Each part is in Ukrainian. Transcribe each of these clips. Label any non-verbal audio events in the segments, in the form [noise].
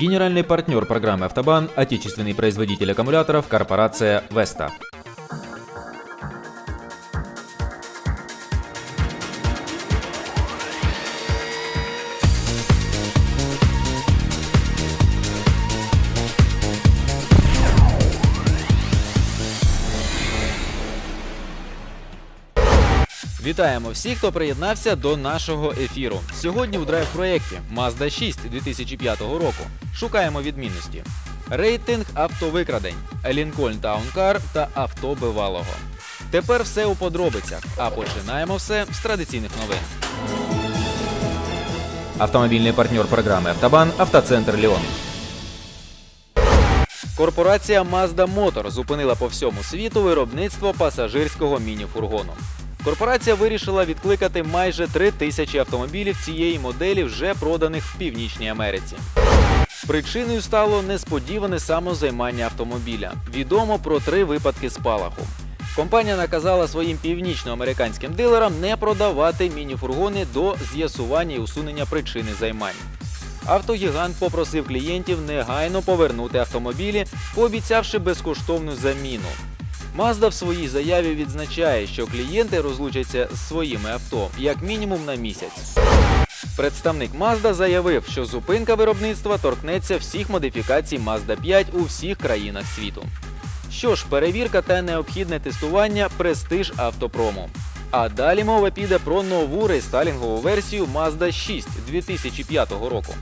Генеральный партнер программы «Автобан» – отечественный производитель аккумуляторов корпорация «Веста». Вітаємо всіх, хто приєднався до нашого ефіру. Сьогодні у драйв-проєкті Mazda 6 2005 року. Шукаємо відмінності. Рейтинг автовикрадень, Town Car та авто бивалого. Тепер все у подробицях, а починаємо все з традиційних новин. Автомобільний партнер програми Автобан Автоцентр Ліон. Корпорація Mazda Motor зупинила по всьому світу виробництво пасажирського міні-фургону. Корпорація вирішила відкликати майже 3 тисячі автомобілів цієї моделі, вже проданих в Північній Америці. Причиною стало несподіване самозаймання автомобіля. Відомо про три випадки спалаху. Компанія наказала своїм північноамериканським дилерам не продавати міні-фургони до з'ясування і усунення причини займань. Автогігант попросив клієнтів негайно повернути автомобілі, пообіцявши безкоштовну заміну. Mazda в своїй заяві відзначає, що клієнти розлучаться з своїми авто як мінімум на місяць. Представник Mazda заявив, що зупинка виробництва торкнеться всіх модифікацій Mazda 5 у всіх країнах світу. Що ж, перевірка та необхідне тестування престиж автопрому. А далі мова піде про нову рестайлінгову версію Mazda 6 2005 року.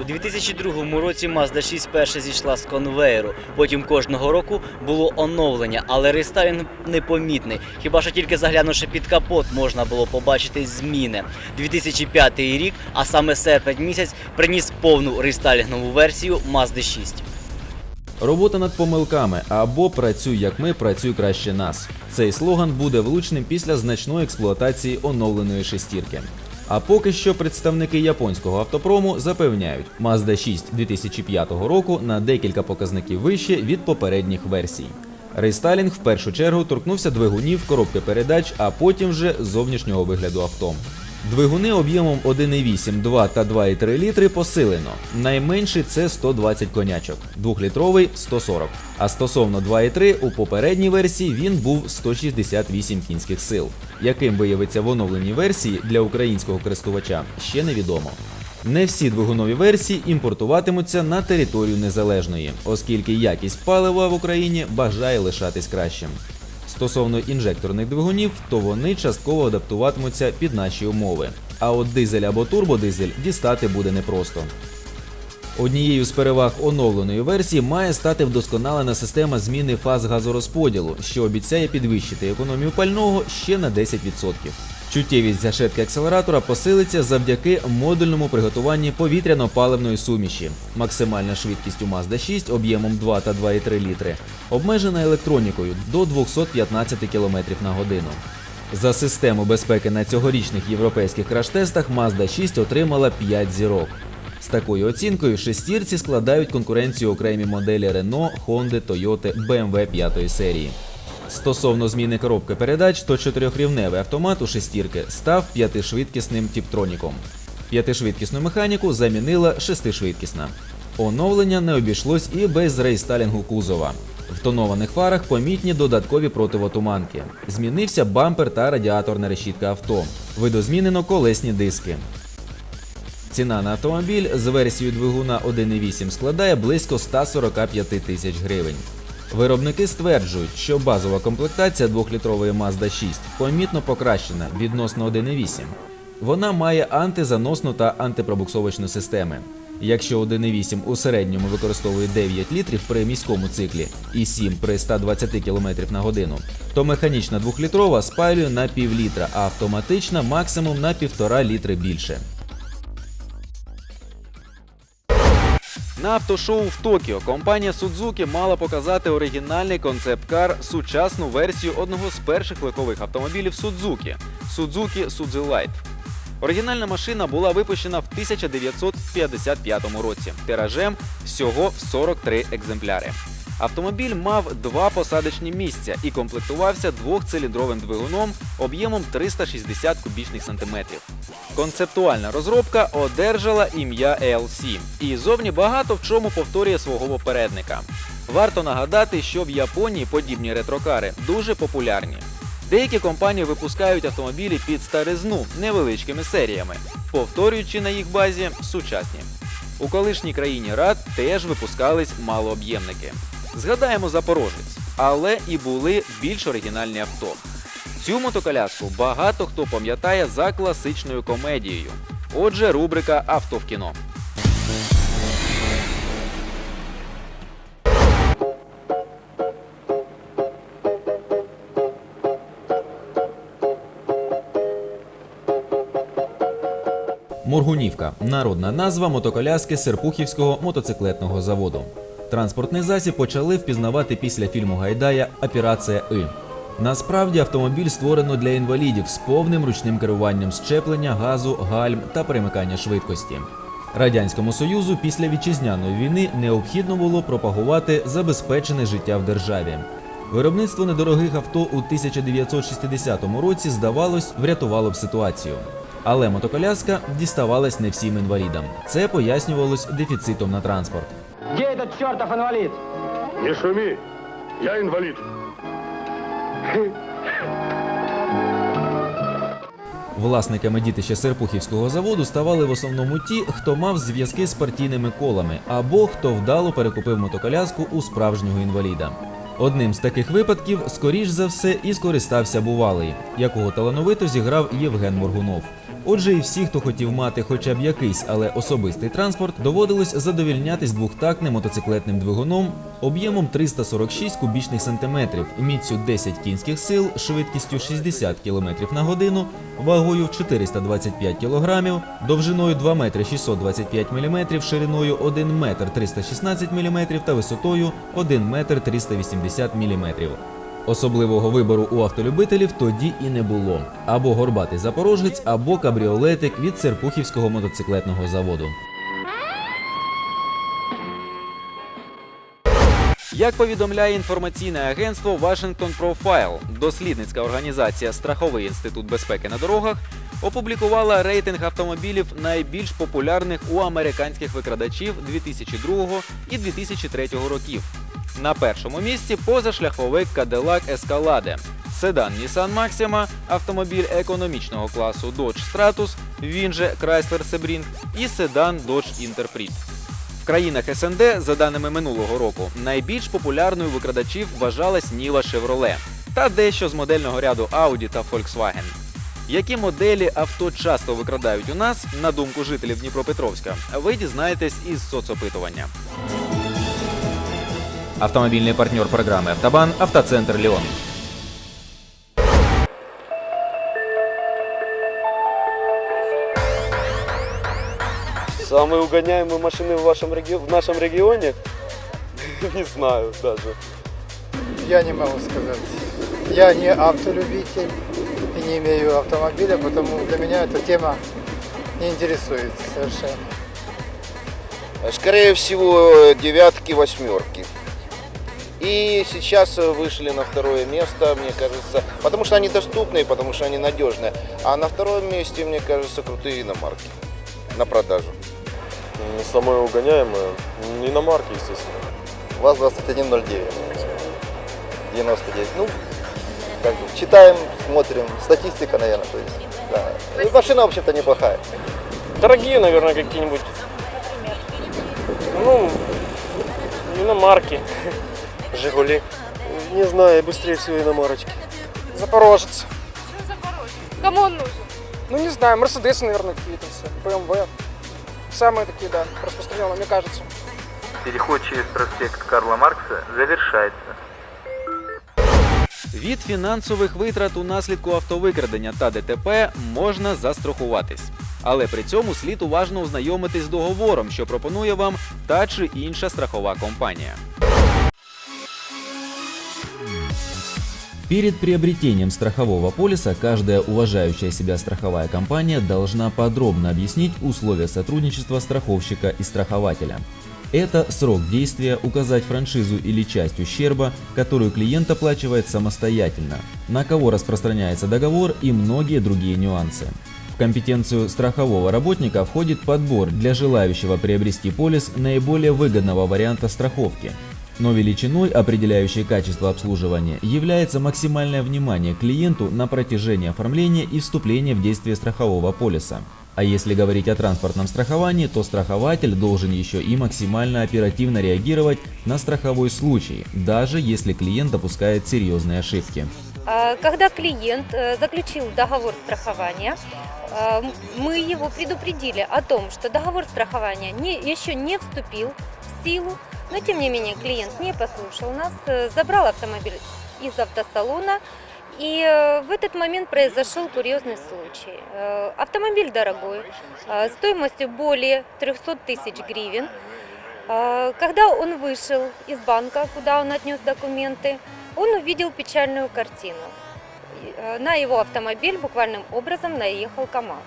У 2002 році Mazda 6 перше зійшла з конвеєру. Потім кожного року було оновлення, але рестайлінг непомітний. Хіба що тільки заглянувши під капот, можна було побачити зміни. 2005 рік, а саме серпень місяць, приніс повну рестайлінгову версію Mazda 6. Робота над помилками або працюй як ми, працюй краще нас. Цей слоган буде влучним після значної експлуатації оновленої шестірки. А поки що представники японського автопрому запевняють, Mazda 6 2005 року на декілька показників вище від попередніх версій. Рейстайлінг в першу чергу торкнувся двигунів, коробки передач, а потім вже зовнішнього вигляду авто. Двигуни об'ємом 1,8, 2 та 2,3 літри посилено. Найменший це 120 конячок, двохлітровий 140. А стосовно 2,3 у попередній версії він був 168 кінських сил. Яким виявиться в оновленій версії для українського користувача, ще невідомо. Не всі двигунові версії імпортуватимуться на територію незалежної, оскільки якість палива в Україні бажає лишатись кращим. Стосовно інжекторних двигунів, то вони частково адаптуватимуться під наші умови. А от дизель або турбодизель дістати буде непросто. Однією з переваг оновленої версії має стати вдосконалена система зміни фаз газорозподілу, що обіцяє підвищити економію пального ще на 10%. Чуттєвість гашетки акселератора посилиться завдяки модульному приготуванні повітряно-паливної суміші. Максимальна швидкість у Mazda 6 об'ємом 2 та 2,3 літри обмежена електронікою до 215 км на годину. За систему безпеки на цьогорічних європейських краш-тестах Mazda 6 отримала 5 зірок. З такою оцінкою шестірці складають конкуренцію окремі моделі Renault, Honda, Toyota, BMW 5 серії. Стосовно зміни коробки передач, то чотирьохрівневий автомат у шестірки став п'ятишвидкісним тіптроніком. П'ятишвидкісну механіку замінила шестишвидкісна. Оновлення не обійшлось і без рейстайлінгу кузова. В тонованих фарах помітні додаткові противотуманки. Змінився бампер та радіаторна решітка авто. Видозмінено колесні диски. Ціна на автомобіль з версією двигуна 1.8 складає близько 145 тисяч гривень. Виробники стверджують, що базова комплектація 2-літрової Mazda 6 помітно покращена відносно 1.8. Вона має антизаносну та антипробуксовочну системи. Якщо 1.8 у середньому використовує 9 літрів при міському циклі і 7 при 120 км на годину, то механічна 2-літрова спалює на пів літра, а автоматична максимум на 1,5 літри більше. На автошоу в Токіо компанія Судзуки мала показати оригінальний концепт-кар, сучасну версію одного з перших легкових автомобілів Судзукі Судзукі Судзилайт. Оригінальна машина була випущена в 1955 році тиражем всього в 43 екземпляри. Автомобіль мав два посадочні місця і комплектувався двохциліндровим двигуном об'ємом 360 кубічних сантиметрів. Концептуальна розробка одержала ім'я ELC і зовні багато в чому повторює свого попередника. Варто нагадати, що в Японії подібні ретрокари дуже популярні. Деякі компанії випускають автомобілі під старизну невеличкими серіями, повторюючи на їх базі сучасні. У колишній країні Рад теж випускались малооб'ємники. Згадаємо Запорожець, але і були більш оригінальні авто. Цю мотоколяску багато хто пам'ятає за класичною комедією. Отже, рубрика Авто в кіно. Моргунівка народна назва мотоколяски Серпухівського мотоциклетного заводу. Транспортний засіб почали впізнавати після фільму Гайдая Операція И. Насправді автомобіль створено для інвалідів з повним ручним керуванням щеплення, газу, гальм та перемикання швидкості. Радянському Союзу після вітчизняної війни необхідно було пропагувати забезпечене життя в державі. Виробництво недорогих авто у 1960 році, здавалось, врятувало б ситуацію. Але мотоколяска діставалась не всім інвалідам. Це пояснювалось дефіцитом на транспорт. Где этот чертов инвалид? Не шуми, я инвалид. Власниками дітища Серпухівського заводу ставали в основному ті, хто мав зв'язки з партійними колами, або хто вдало перекупив мотоколяску у справжнього інваліда. Одним з таких випадків, скоріш за все, і скористався бувалий, якого талановито зіграв Євген Моргунов. Отже, і всі, хто хотів мати хоча б якийсь, але особистий транспорт, доводилось задовільнятись двохтактним мотоциклетним двигуном об'ємом 346 кубічних сантиметрів, міцю 10 кінських сил, швидкістю 60 км на годину, вагою в 425 кг, довжиною 2 метри 625 мм, шириною 1 метр 316 мм та висотою 1 метр 380 мм. Особливого вибору у автолюбителів тоді і не було: або горбатий запорожець, або кабріолетик від Серпухівського мотоциклетного заводу. Як повідомляє інформаційне агентство Washington Profile, дослідницька організація Страховий інститут безпеки на дорогах опублікувала рейтинг автомобілів найбільш популярних у американських викрадачів 2002 і 2003 років. На першому місці позашляховик Cadillac Escalade, седан Nissan Maxima, автомобіль економічного класу Dodge Stratus, він же Chrysler Sebring і седан Dodge Interpret. В країнах СНД, за даними минулого року, найбільш популярною викрадачів вважалась Ніва Chevrolet та дещо з модельного ряду Audi та Volkswagen. Які моделі авто часто викрадають у нас, на думку жителів Дніпропетровська, ви дізнаєтесь із соцопитування. Автомобильный партнер программы «Автобан» – автоцентр «Леон». Самые угоняемые машины в, вашем реги... в нашем регионе? [laughs] Не знаю даже. Я не могу сказать. Я не автолюбитель и не имею автомобиля, потому для меня эта тема не интересует совершенно. Скорее всего, девятки, восьмерки. И сейчас вышли на второе место, мне кажется, потому что они доступные, потому что они надежные. А на втором месте, мне кажется, крутые иномарки на продажу. Не самое угоняемое. Иномарки, естественно. ВАЗ-2109. 99. Ну, как бы, читаем, смотрим. Статистика, наверное, то есть. Да. И машина, вообще-то, неплохая. Дорогие, наверное, какие-нибудь. Ну, иномарки. Жигули. Не знаю, быстрее всего иномарочки. Запорожец. Кому он нужен? Ну, не знаю, Мерседесы, наверное, какие-то все. БМВ. Самые такие, да, распространенные, мне кажется. Переход через проспект Карла Маркса завершается. Від фінансових витрат у наслідку автовикрадення та ДТП можна застрахуватись. Але при цьому слід уважно ознайомитись з договором, що пропонує вам та чи інша страхова компанія. Перед приобретением страхового полиса каждая уважающая себя страховая компания должна подробно объяснить условия сотрудничества страховщика и страхователя. Это срок действия, указать франшизу или часть ущерба, которую клиент оплачивает самостоятельно, на кого распространяется договор и многие другие нюансы. В компетенцию страхового работника входит подбор для желающего приобрести полис наиболее выгодного варианта страховки. Но величиной, определяющей качество обслуживания, является максимальное внимание клиенту на протяжении оформления и вступления в действие страхового полиса. А если говорить о транспортном страховании, то страхователь должен еще и максимально оперативно реагировать на страховой случай, даже если клиент допускает серьезные ошибки. А, Когда клиент э, заключил договор страхования, э, мы его предупредили о том, что договор страхования еще не вступил в силу, но тем не менее клиент не послушал нас, э, забрал автомобиль из автосалона, и э, в этот момент произошел курьезный случай. Э, Автомобиль дорогой, стоимостью более 300 тысяч гривен. Когда он вышел из банка, куда он отнес документы, он увидел печальную картину. На его автомобиль буквальным образом наехал КАМАЗ.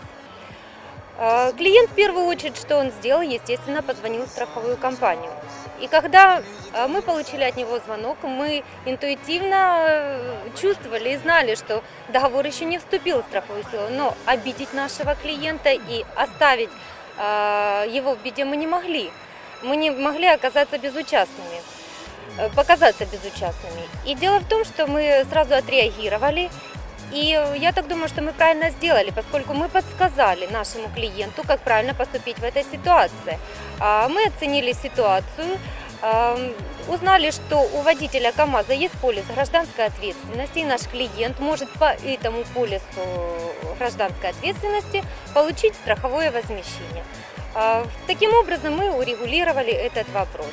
Клиент в первую очередь, что он сделал, естественно, позвонил в страховую компанию. И когда э, мы получили от него звонок, мы интуитивно э, чувствовали и знали, что договор еще не вступил в страховую силу, но обидеть нашего клиента и оставить э, его в беде мы не могли. Мы не могли оказаться безучастными, э, показаться безучастными. И дело в том, что мы сразу отреагировали и я так думаю, что мы правильно сделали, поскольку мы подсказали нашему клиенту, как правильно поступить в этой ситуации. А, Мы оценили ситуацию, а, узнали, что у водителя КАМАЗа есть полис гражданской ответственности, и наш клиент может по этому полису гражданской ответственности получить страховое возмещение. А, Таким образом мы урегулировали этот вопрос.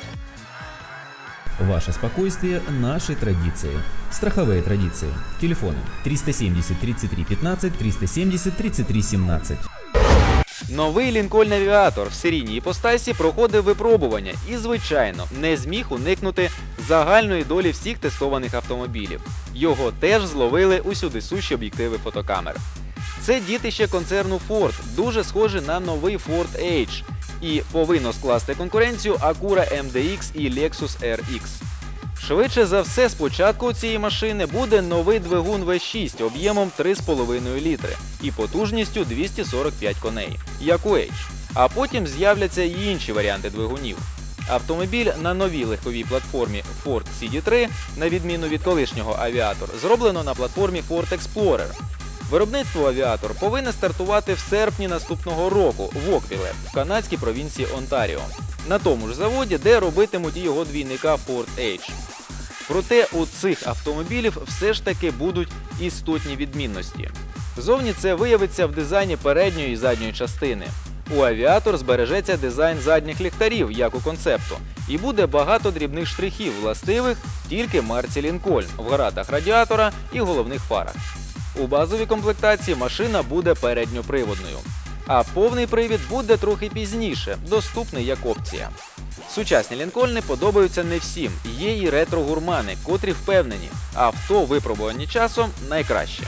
Ваше спокойствие – наши традиции. Страховые традиции. Телефоны 370 33 15 370 33 17. Новий Лінкольн Авіатор в серійній іпостасі проходив випробування і, звичайно, не зміг уникнути загальної долі всіх тестованих автомобілів. Його теж зловили усюди сущі об'єктиви фотокамер. Це дітище концерну Ford, дуже схоже на новий Ford Edge і повинно скласти конкуренцію Acura MDX і Lexus RX. Швидше за все, спочатку у цієї машини буде новий двигун V6 об'ємом 3,5 літри і потужністю 245 коней, як у Edge. А потім з'являться й інші варіанти двигунів. Автомобіль на новій легковій платформі Ford CD3, на відміну від колишнього авіатор, зроблено на платформі Ford Explorer. Виробництво авіатор повинне стартувати в серпні наступного року в Оквіле, в канадській провінції Онтаріо, на тому ж заводі, де робитимуть його двійника Ford Edge. Проте у цих автомобілів все ж таки будуть істотні відмінності. Зовні це виявиться в дизайні передньої і задньої частини. У авіатор збережеться дизайн задніх ліхтарів, як у концепту, і буде багато дрібних штрихів, властивих тільки марці Лінкольн в гратах радіатора і головних фарах. У базовій комплектації машина буде передньоприводною, а повний привід буде трохи пізніше, доступний як опція. Сучасні лінкольни подобаються не всім. Є і ретро-гурмани, котрі впевнені, авто випробувані часом найкраще.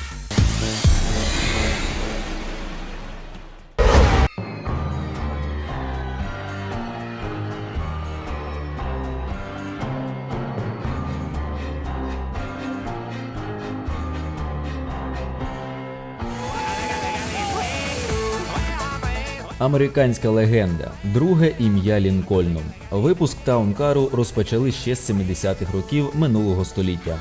Американська легенда. Друге ім'я Лінкольну. Випуск таункару розпочали ще з 70-х років минулого століття.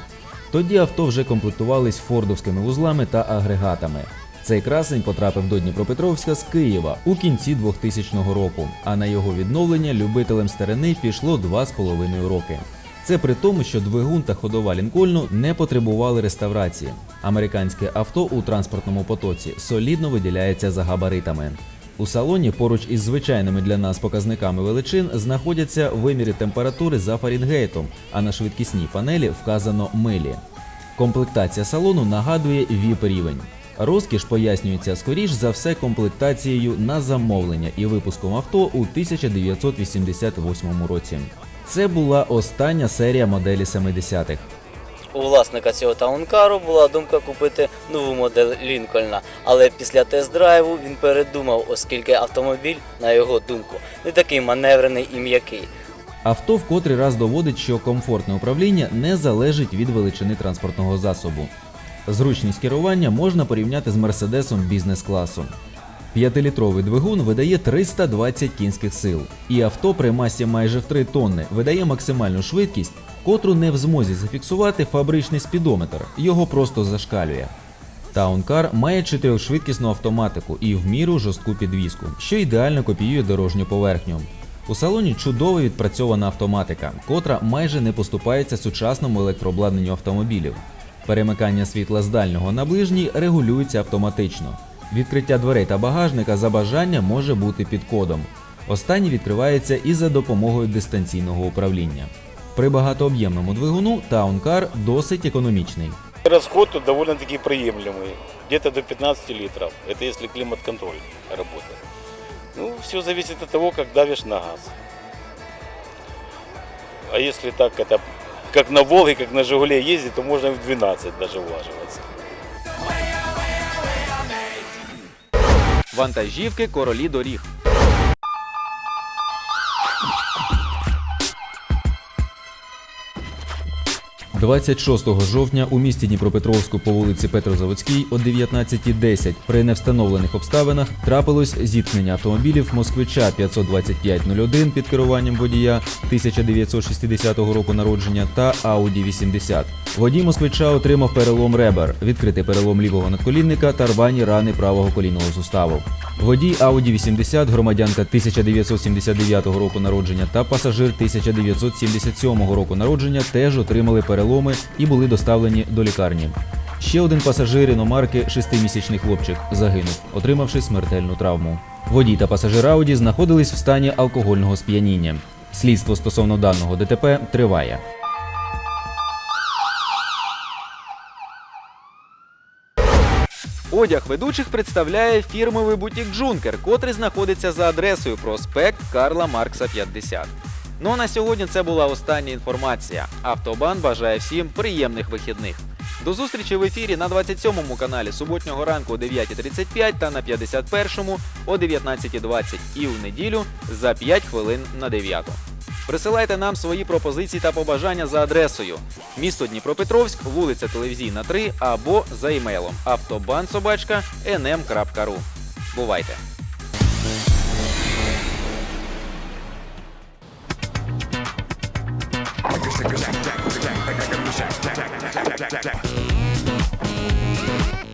Тоді авто вже комплектувались фордовськими вузлами та агрегатами. Цей красень потрапив до Дніпропетровська з Києва у кінці 2000 року, а на його відновлення любителям старини пішло 2,5 роки. Це при тому, що двигун та ходова Лінкольну не потребували реставрації. Американське авто у транспортному потоці солідно виділяється за габаритами. У салоні поруч із звичайними для нас показниками величин знаходяться виміри температури за Фаренгейтом, а на швидкісній панелі вказано милі. Комплектація салону нагадує vip рівень. Розкіш пояснюється скоріш за все комплектацією на замовлення і випуском авто у 1988 році. Це була остання серія моделі 70-х. У власника цього таункару була думка купити нову модель Лінкольна, але після тест-драйву він передумав, оскільки автомобіль, на його думку, не такий маневрений і м'який. Авто в котрий раз доводить, що комфортне управління не залежить від величини транспортного засобу. Зручність керування можна порівняти з мерседесом бізнес-класу. 5-літровий двигун видає 320 кінських сил, і авто при масі майже в 3 тонни видає максимальну швидкість, котру не в змозі зафіксувати фабричний спідометр, його просто зашкалює. Таункар має чотирьохшвидкісну автоматику і в міру жорстку підвіску, що ідеально копіює дорожню поверхню. У салоні чудово відпрацьована автоматика, котра майже не поступається сучасному електрообладнанню автомобілів. Перемикання світла з дальнього на ближній регулюється автоматично. Відкриття дверей та багажника за бажання може бути під кодом. Останній відкривається і за допомогою дистанційного управління. При багатооб'ємному двигуну Таункар досить економічний. Расход тут довольно-таки приемлемый, где-то до 15 литров. Это если климат-контроль работает. Ну, все зависит от того, как давишь на газ. А если так, это как на Волге, как на Жигуле ездить, то можно и в 12 даже влаживаться. Вантажівки королі доріг. – 26 жовтня у місті Дніпропетровську по вулиці Петрозаводській о 19.10 при невстановлених обставинах трапилось зіткнення автомобілів москвича 52501 під керуванням водія 1960 року народження та Audi 80. Водій москвича отримав перелом ребер, відкритий перелом лівого надколінника та рвані рани правого колінного суставу. Водій Audi 80, громадянка 1979 року народження та пасажир 1977 року народження теж отримали переломи і були доставлені до лікарні. Ще один пасажир іномарки, шестимісячний хлопчик, загинув, отримавши смертельну травму. Водій та пасажир Ауді знаходились в стані алкогольного сп'яніння. Слідство стосовно даного ДТП триває. Одяг ведучих представляє фірмовий бутік Джункер, котрий знаходиться за адресою проспект Карла Маркса 50. Ну а на сьогодні це була остання інформація. Автобан бажає всім приємних вихідних. До зустрічі в ефірі на 27-му каналі суботнього ранку о 9.35 та на 51-му о 19.20 і в неділю за 5 хвилин на 9. Присилайте нам свої пропозиції та побажання за адресою місто Дніпропетровськ, вулиця Телевізійна 3 або за емейлом автобанsobachka Бувайте!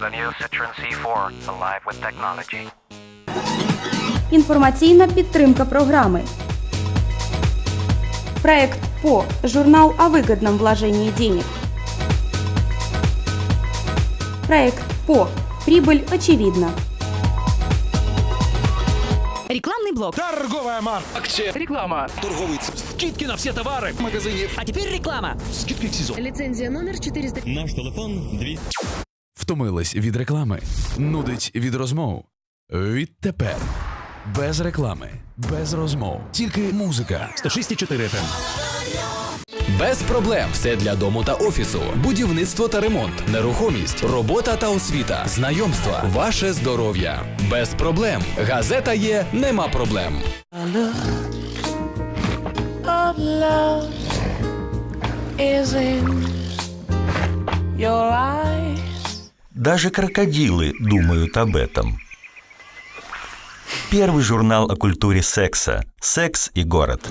The new Citroen C4, alive with technology. Інформаційна підтримка програми. Проект ПО. Журнал о выгодном вложении денег. Проект ПО. Прибыль очевидна. Рекламный блок. Торговая марка. Акция. Реклама. Торговый ц- Скидки на все товары в магазине. А теперь реклама. Скидки к СИЗО. Лицензия номер 400. Наш телефон 200. Втомились від реклами? Нудить від розмов? Відтепер. Без реклами, без розмов, тільки музика. 106,4 FM. Без проблем все для дому та офісу, будівництво та ремонт, нерухомість, робота та освіта, знайомства, ваше здоров'я. Без проблем. Газета є, нема проблем. your eyes. Даже крокодилы думают об этом. Первый журнал о культуре секса «Секс и город».